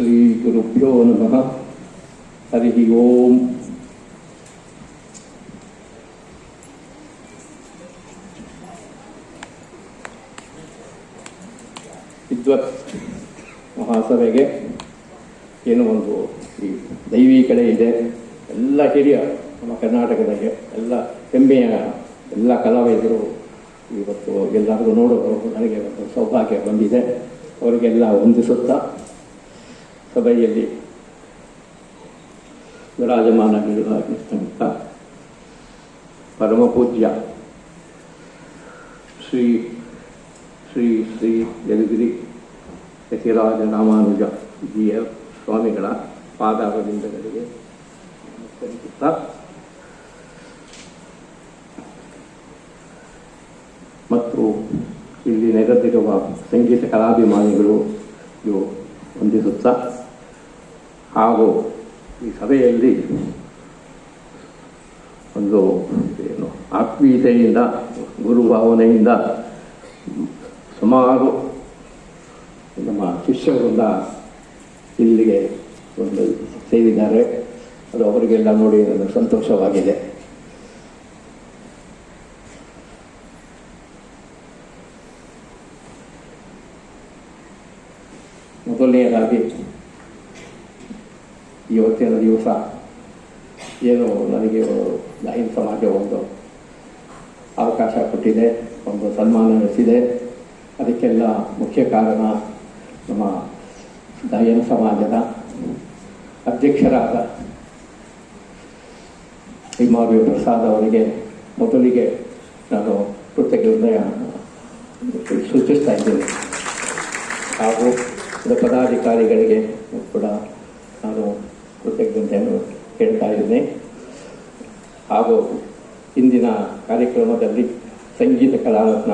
ಶ್ರೀಗುರುಭ್ಯೋ ನಮಃ. ಹರಿ ಓಂ. ವಿದ್ವತ್ ಮಹಾಸಭೆಗೆ ಏನು ಒಂದು ಈ ದೈವಿ ಕಡೆ ಇದೆ. ಎಲ್ಲ ಹಿರಿಯ ನಮ್ಮ ಕರ್ನಾಟಕದಾಗೆ ಎಲ್ಲ ಹೆಮ್ಮೆಯ ಎಲ್ಲ ಕಲಾವಿದರು ಇವತ್ತು ಎಲ್ಲರಿಗೂ ನೋಡೋದು ನನಗೆ ಒಂದು ಸೌಭಾಗ್ಯ ಬಂದಿದೆ. ಅವರಿಗೆಲ್ಲ ವಂದಿಸುತ್ತಾ ಸಭೆಯಲ್ಲಿ ವಿರಾಜಮಾನಗಳಿರ್ತಕ್ಕಂಥ ಪರಮ ಪೂಜ್ಯ ಶ್ರೀ ಶ್ರೀ ಶ್ರೀ ಯದಗಿರಿ ಯತಿರಾಜ ರಾಮಾನುಜ ಜಿಯ ಸ್ವಾಮಿಗಳ ನಮಸ್ಕರಿಸುತ್ತಾ ಮತ್ತು ಇಲ್ಲಿ ನೆರೆದಿರುವ ಸಂಗೀತ ಕಲಾಭಿಮಾನಿಗಳು ಇವು ವಂದಿಸುತ್ತಾ ಹಾಗೂ ಈ ಸಭೆಯಲ್ಲಿ ಒಂದು ಏನು ಆತ್ಮೀಯತೆಯಿಂದ, ಗುರುಭಾವನೆಯಿಂದ ಸುಮಾರು ನಮ್ಮ ಶಿಷ್ಯರಿಂದ ಇಲ್ಲಿಗೆ ಒಂದು ಸೇರಿದ್ದಾರೆ. ಅದು ಅವರಿಗೆಲ್ಲ ನೋಡಿ ನನಗೆ ಸಂತೋಷವಾಗಿದೆ. ಮೊದಲನೆಯದಾಗಿ ಇವತ್ತಿನ ದಿವಸ ಏನು ನನಗೆ ಲೈನ್ ಸಮಾಜ ಒಂದು ಅವಕಾಶ ಕೊಟ್ಟಿದೆ ಒಂದು ಸನ್ಮಾನ ನಡೆಸಿದೆ ಅದಕ್ಕೆಲ್ಲ ಮುಖ್ಯ ಕಾರಣ ನಮ್ಮ ದಯನ್ ಸಮಾಜದ ಅಧ್ಯಕ್ಷರಾದ ಹಿಮಾವಿ ಪ್ರಸಾದ್ ಅವರಿಗೆ ಮೊದಲಿಗೆ ನಾನು ಕೃತಜ್ಞತೆಯ ಸೂಚಿಸ್ತಾ ಇದ್ದೇನೆ ಹಾಗೂ ಪದಾಧಿಕಾರಿಗಳಿಗೆ ಕೂಡ ನಾನು ಕೃತಜ್ಞತೆಯನ್ನು ಹೇಳ್ತಾ ಇದ್ದೇನೆ. ಹಾಗೂ ಇಂದಿನ ಕಾರ್ಯಕ್ರಮದಲ್ಲಿ ಸಂಗೀತ ಕಲಾರತ್ನ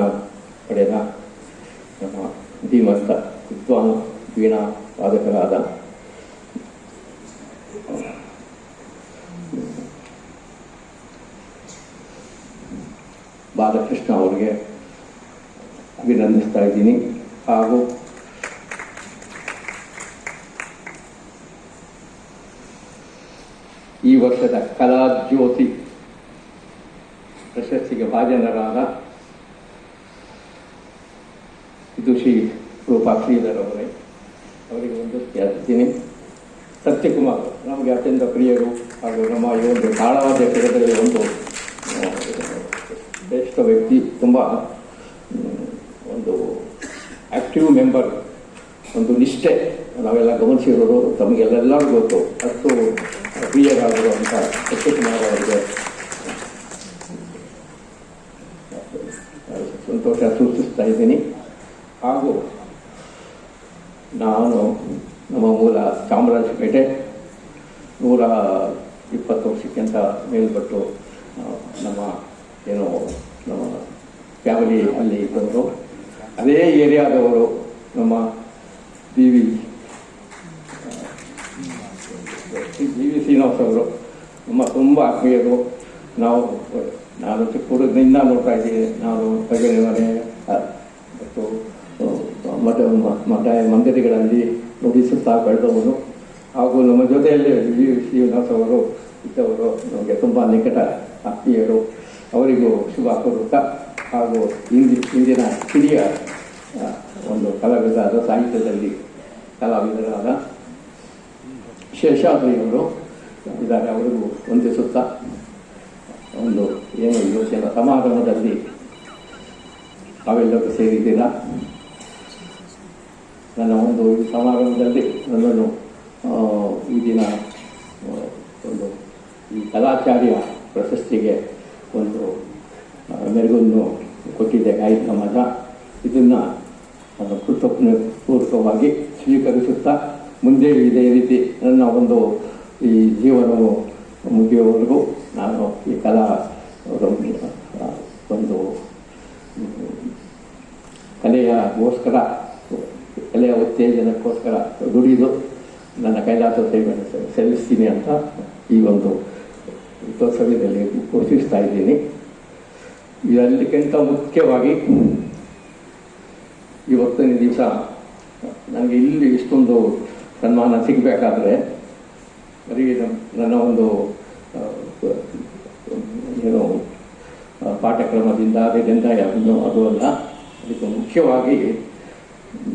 ಪಡೆದ ನಮ್ಮ ಧೀಮಸ್ಥ ವಿದ್ವಾನ್ ವೀಣಾ ವಾದಕರಾದ, ಬಾಲಕೃಷ್ಣ ಅವರಿಗೆ ಅಭಿನಂದಿಸ್ತಾ ಇದ್ದೀನಿ. ಹಾಗೂ ಈ ವರ್ಷದ ಕಲಾಜ್ಯೋತಿ ಪ್ರಶಸ್ತಿಗೆ ಭಾಜನರಾದ ಇದು ಶ್ರೀ ರೂಪಾ ಶ್ರೀಧರ್ ಅವರೇ. ಅವರಿಗೆ ಒಂದು ಹೇಳ್ತೀನಿ ಸತ್ಯಕುಮಾರ್, ನಮಗೆ ಅತ್ಯಂತ ಪ್ರಿಯರು ಹಾಗೂ ನಮ್ಮ ಈ ಒಂದು ತಾಳವಾದ್ಯ ಕ್ಷೇತ್ರದಲ್ಲಿ ಒಂದು ಶ್ರೇಷ್ಠ ವ್ಯಕ್ತಿ, ತುಂಬ ಒಂದು ಆಕ್ಟಿವ್ ಮೆಂಬರ್ ಒಂದು ನಿಷ್ಠೆ ನಾವೆಲ್ಲ ಗಮನಿಸಿರೋರು, ತಮಗೆಲ್ಲರಿಗೂ ಗೊತ್ತು. ಅಷ್ಟು ಪ್ರಿಯರಾಗಿರುವಂಥ ಸತ್ಯಕುಮಾರ್ ಅವರಿಗೆ ಸಂತೋಷ ಸೂಚಿಸ್ತಾ ಇದ್ದೀನಿ ಹಾಗೂ ನಾನು ನಮ್ಮ ಮೂಲ ಚಾಮರಾಜಪೇಟೆ ನೂರ ಇಪ್ಪತ್ತು ವರ್ಷಕ್ಕಿಂತ ಮೇಲ್ಪಟ್ಟು ನಮ್ಮ ಏನು ನಮ್ಮ ಫ್ಯಾಮಿಲಿ ಅಲ್ಲಿ ಇದ್ದವರು ಅದೇ ಏರಿಯಾದವರು ನಮ್ಮ ವಿ ಬಿ ವಿ ಶ್ರೀನಿವಾಸ್ ಅವರು, ನಮ್ಮ ತುಂಬ ಆತ್ಮೀಯರು, ನಾವು, ನಾನು ಚಿಕ್ಕೂರಿನಿಂದ ನೋಡ್ತಾ ಇದ್ದೀನಿ. ನಾನು ಪಗಡೆ ಮನೆ ಮತ್ತು ಮಠ ಮಠ, ಮಂದಿರಗಳಲ್ಲಿ ನುಡಿಸುತ್ತಾ ಕಳೆದವರು ಹಾಗೂ ನಮ್ಮ ಜೊತೆಯಲ್ಲಿ ವಿ ವಿ ಶ್ರೀನಿವಾಸ್ ಅವರು ಇದ್ದವರು, ನಮಗೆ ತುಂಬ ನಿಕಟ ಆತ್ಮೀಯರು. ಅವರಿಗೂ ಶುಭ ಕೋರುತ್ತಾ. ಹಾಗೂ ಇಂದಿ ಇಂದಿನ ಹಿರಿಯ ಒಂದು ಕಲಾವಿದರಾದ, ಸಾಹಿತ್ಯದಲ್ಲಿ ಕಲಾವಿದರಾದ ಶೇಷಾದ್ರಿಯವರು ಇದ್ದಾರೆ. ಅವರಿಗೂ ವಂದಿಸುತ್ತಾ ಒಂದು ಏನು ಇವತ್ತಿನ ಸಮಾರಂಭದಲ್ಲಿ ತಾವೆಲ್ಲರೂ ಸೇರಿದ್ದೀರ? ನನ್ನ ಒಂದು ಈ ಸಮಾರಂಭದಲ್ಲಿ ನನ್ನನ್ನು ಈ ದಿನ ಒಂದು ಈ ಕಲಾಚಾರ್ಯ ಪ್ರಶಸ್ತಿಗೆ ಒಂದು ಮೆರುಗನ್ನು ಕೊಟ್ಟಿದೆ ಗಾಯಕ ಸಮಾಜ ಇದನ್ನು ನಾನು ಕೃತಜ್ಞ ಪೂರ್ವಕವಾಗಿ ಸ್ವೀಕರಿಸುತ್ತಾ ಮುಂದೆ ಇದೇ ರೀತಿ ನನ್ನ ಒಂದು ಈ ಜೀವನವು ಮುಗಿಯುವವರೆಗೂ ನಾನು ಈ ಕಲಾ ಒಂದು ಕಲೆಯಗೋಸ್ಕರ ಕಲೆಯ ಉತ್ತೇಜನಕ್ಕೋಸ್ಕರ ದುಡಿದು ನನ್ನ ಕೈಲಾಸ ಸೇವೆಯನ್ನು ಸಲ್ಲಿಸ್ತೀನಿ ಅಂತ ಈ ಒಂದು ಉತ್ಸವದಲ್ಲಿ ಘೋಷಿಸ್ತಾ ಇದ್ದೀನಿ. ಇದಕ್ಕಿಂತ ಮುಖ್ಯವಾಗಿ ಇವತ್ತಿನ ದಿವಸ ನನಗೆ ಇಲ್ಲಿ ಇಷ್ಟೊಂದು ಸನ್ಮಾನ ಸಿಗಬೇಕಾದ್ರೆ ಬರೀ ನನ್ನ ಒಂದು ಏನು ಪಾಠಕ್ರಮದಿಂದ ಅದರಿಂದ ಯಾವುದೋ ಅದು ಅಲ್ಲ. ಅದಕ್ಕೆ ಮುಖ್ಯವಾಗಿ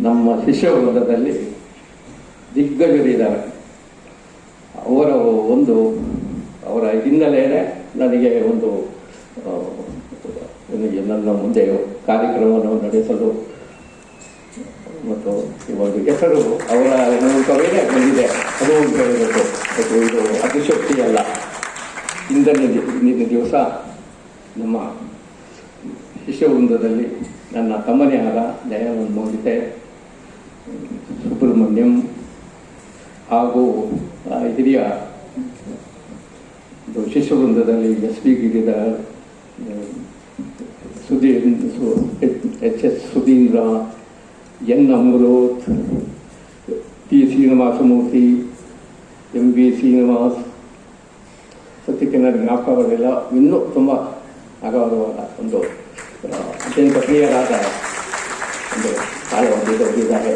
ನಮ್ಮ ಶಿಷ್ಯ ವೃಂದದಲ್ಲಿ ದಿಗ್ಗಜರಿದ್ದಾರೆ ಅವರ ಒಂದು, ಅವರ ಹಿನ್ನೆಲೆಯೇ ನನಗೆ ಒಂದು ನನಗೆ ನನ್ನ ಮುಂದೆ ಕಾರ್ಯಕ್ರಮವನ್ನು ನಡೆಸಲು ಒಂದು ಹೆಸರು ಅವರ ಮೂಲಕವೇ ಬಂದಿದೆ. ಅದು ಒಂದು ಹೇಳಬೇಕು. ಇದು ಅತಿಶಕ್ತಿ ಅಲ್ಲ. ಇಂದಿನ ಇಂದಿನ ದಿವಸ ನಮ್ಮ ಶಿಷ್ಯವೃಂದದಲ್ಲಿ ನನ್ನ ತಮ್ಮನೇ ಆದ ದಯಾನಂದ ಮೋಹಿತೆ, ಸುಬ್ರಹ್ಮಣ್ಯಂ ಹಾಗೂ ಹಿರಿಯ ಶಿಷ್ಯವೃಂದದಲ್ಲಿ S P Giridhar Sudhir H S Sudhindra N Amrit T Srinivasamurthy, M B Srinivas ಸತ್ಯಕ್ಕೆ ನನಗೆ ಜ್ಞಾಪಕ ಬರಲಿಲ್ಲ ಇನ್ನೂ ತುಂಬ ಅಗಾಧವಾದ ಒಂದು ಅತ್ಯಂತ ಪ್ರಿಯರಾದ ಒಂದು ಕಾಲ ಹೊಂದಿದವರಿದ್ದಾರೆ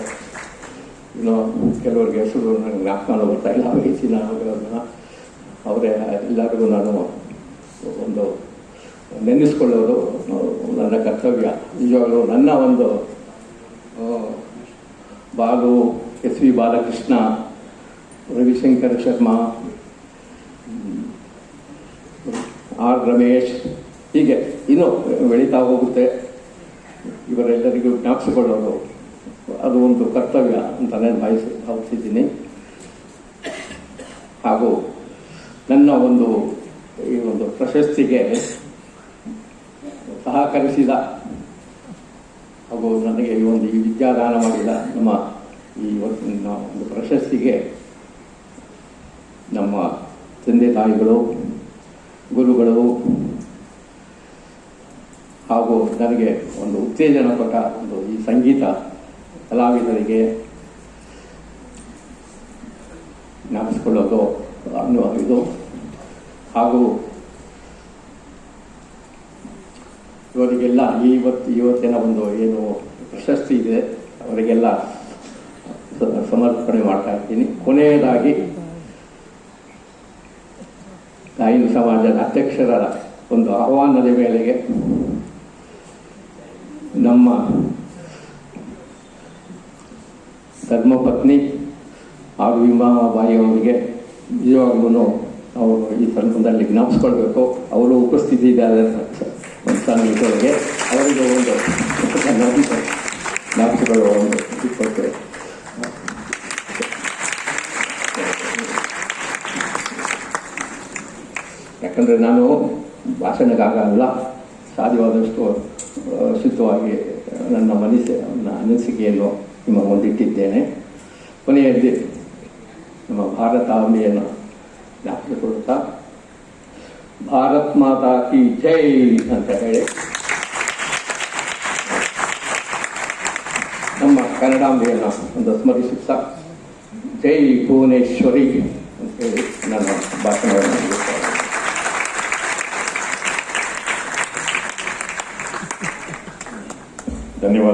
ಇನ್ನು ಕೆಲವರಿಗೆ ಹೆಸರು ನನಗೆ ಜ್ಞಾಪಕ ಬರ್ತಾ ಇಲ್ಲ. ವಯಸ್ಸಿನ ಅವರನ್ನ ಅವರೇ, ಎಲ್ಲರಿಗೂ ನಾನು ಒಂದು ನೆನೆಸ್ಕೊಳ್ಳೋದು ನನ್ನ ಕರ್ತವ್ಯ. ನಿಜವಾಗಲೂ ನನ್ನ ಒಂದು Balu, S V Balakrishna, Ravishankar Sharma, R Ramesh, ಹೀಗೆ ಇನ್ನೂ ಬೆಳೀತಾ ಹೋಗುತ್ತೆ. ಇವರೆಲ್ಲರಿಗೂ ಜ್ಞಾಪಿಸಿಕೊಳ್ಳೋದು ಅದು ಒಂದು ಕರ್ತವ್ಯ ಅಂತಲೇ ಭಾವಿಸಿ ಭಾವಿಸಿದ್ದೀನಿ. ಹಾಗೂ ನನ್ನ ಒಂದು ಈ ಒಂದು ಪ್ರಶಸ್ತಿಗೆ ಸಹಕರಿಸಿದ ಹಾಗೂ ನನಗೆ ಈ ಒಂದು ಈ ವಿದ್ಯಾದಾನ ಮಾಡಿದ ನಮ್ಮ ಈ ಒಂದು ಪ್ರಶಸ್ತಿಗೆ ನಮ್ಮ ತಂದೆ ತಾಯಿಗಳು, ಗುರುಗಳು ಹಾಗೂ ನನಗೆ ಒಂದು ಉತ್ತೇಜನ ಕೊಟ್ಟ ಒಂದು ಈ ಸಂಗೀತ ಕಲಾವಿದರಿಗೆ ಜ್ಞಾಪಿಸಿಕೊಳ್ಳೋದು ಅನ್ನುವ ಇದು ಹಾಗೂ ಇವರಿಗೆಲ್ಲ ಇವತ್ತು ಇವತ್ತಿನ ಒಂದು ಏನು ಪ್ರಶಸ್ತಿ ಇದೆ, ಅವರಿಗೆಲ್ಲ ಸಮರ್ಪಣೆ ಮಾಡ್ತಾ ಇದ್ದೀನಿ. ಕೊನೆಯದಾಗಿ ಗಾಯನ ಸಮಾಜದ ಅಧ್ಯಕ್ಷರ ಒಂದು ಆಹ್ವಾನದ ಮೇಲೆಗೆ ನಮ್ಮ ಧರ್ಮಪತ್ನಿ ಹಾಗೂ ಅವರಿಗೆ ನಿಜವಾಗ್ಲೂ ಅವರು ಈ ಸಂದರ್ಭದಲ್ಲಿ ಜ್ಞಾಪಿಸ್ಕೊಳ್ಬೇಕು. ಅವರು ಉಪಸ್ಥಿತಿ ಇದ್ದಾರೆ ಒಂದು ಅವರಿಗೆ ಒಂದು ಜ್ಞಾಪಿಸಿಕೊಳ್ಳುವ ಒಂದು ಕೊಡ್ತೇವೆ ಯಾಕಂದರೆ ನಾನು ಭಾಷಣಕ್ಕಾಗಲ್ಲ ಸಾಧ್ಯವಾದಷ್ಟು ಶುದ್ಧವಾಗಿ ನನ್ನ ಮನಸ್ಸೆ, ನನ್ನ ಅನಿಸಿಕೆಯನ್ನು ನಿಮ್ಮ ಮುಂದಿಟ್ಟಿದ್ದೇನೆ. ಕೊನೆಯಲ್ಲಿ ನಮ್ಮ ಭಾರತಾಂಬೆಯನ್ನು ಜ್ಞಾಪಿಸಿಕೊಳ್ಳುತ್ತಾ ಭಾರತ್ ಮಾತಾ ಕಿ ಜೈ ಅಂತ ಹೇಳಿ ನಮ್ಮ ಕನ್ನಡಾಂಬೆಯನ್ನು ಒಂದು ಸ್ಮರಿಸುತ್ತಾ ಜೈ ಭುವನೇಶ್ವರಿ ಅಂತ ಹೇಳಿ ನನ್ನ ಭಾಷಣವನ್ನು ಮುಗಿಸ್ತೇನೆ. ಧನ್ಯವಾದ